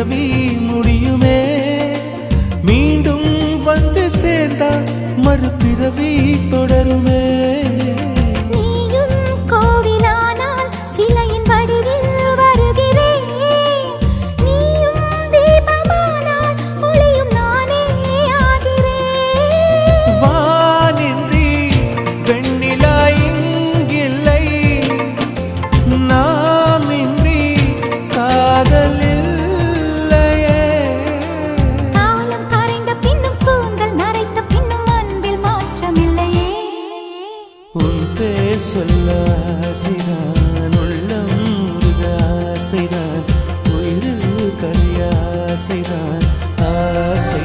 பிறவி முடியுமே. மீண்டும் வந்து சேர்ந்தால் மறுபிறவி என்றே சொல்ல ஆசைதான் உள்ளம் ஆசைதான் உயிரில் கரியாசைதான் ஆசை.